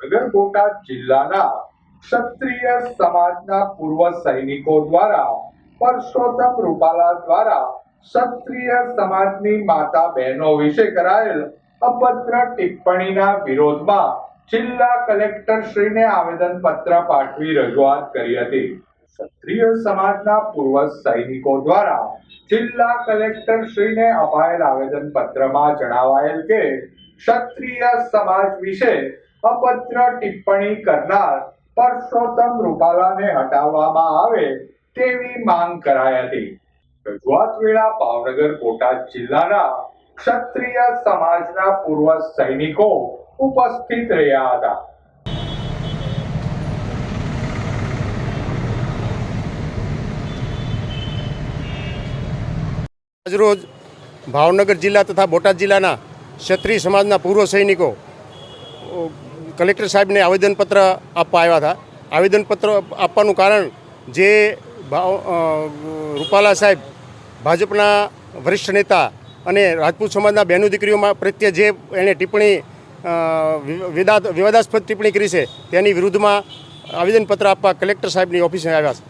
ભાવનગર જિલ્લાના ક્ષત્રિય સમાજના પૂર્વ સૈનિકો દ્વારા, પરસોત્તમ રૂપાલા દ્વારા ક્ષત્રિય સમાજની માતા બહેનો વિશે કરાયેલ અભદ્ર ટિપ્પણીના વિરોધમાં જિલ્લા કલેક્ટર શ્રીને આવેદન પત્ર પાઠવી રજૂઆત કરી હતી. ક્ષત્રિય સમાજના પૂર્વ સૈનિકો દ્વારા જિલ્લા કલેક્ટર શ્રીને અપાયેલ આવેદન પત્રમાં જણાવાયેલ કે, ક્ષત્રિય સમાજ વિશે અભદ્ર ટિપ્પણી કરનાર પરસોત્તમ રૂપાલાને હટાવવામાં આવે તેવી માંગ કરાઈ હતી. રજૂઆત વેળા ભાવનગર બોટાદ જિલ્લાના ક્ષત્રિય સમાજના પૂર્વ સૈનિકો ઉપસ્થિત રહ્યા હતા. આજરોજ ભાવનગર જિલ્લા તથા બોટાદ જિલ્લાના ક્ષત્રિય સમાજના પૂર્વ સૈનિકો કલેક્ટર સાહેબને આવેદનપત્ર આપવા આવ્યા હતા. આવેદનપત્ર આપવાનું કારણ જે રૂપાલા સાહેબ, ભાજપના વરિષ્ઠ નેતા અને રાજપૂત સમાજના બહેનો દીકરીઓમાં પ્રત્યે જે એણે ટિપ્પણી વિવાદાસ્પદ ટિપ્પણી કરી છે, તેની વિરુદ્ધમાં આવેદનપત્ર આપવા કલેક્ટર સાહેબની ઓફિસે આવ્યા છે.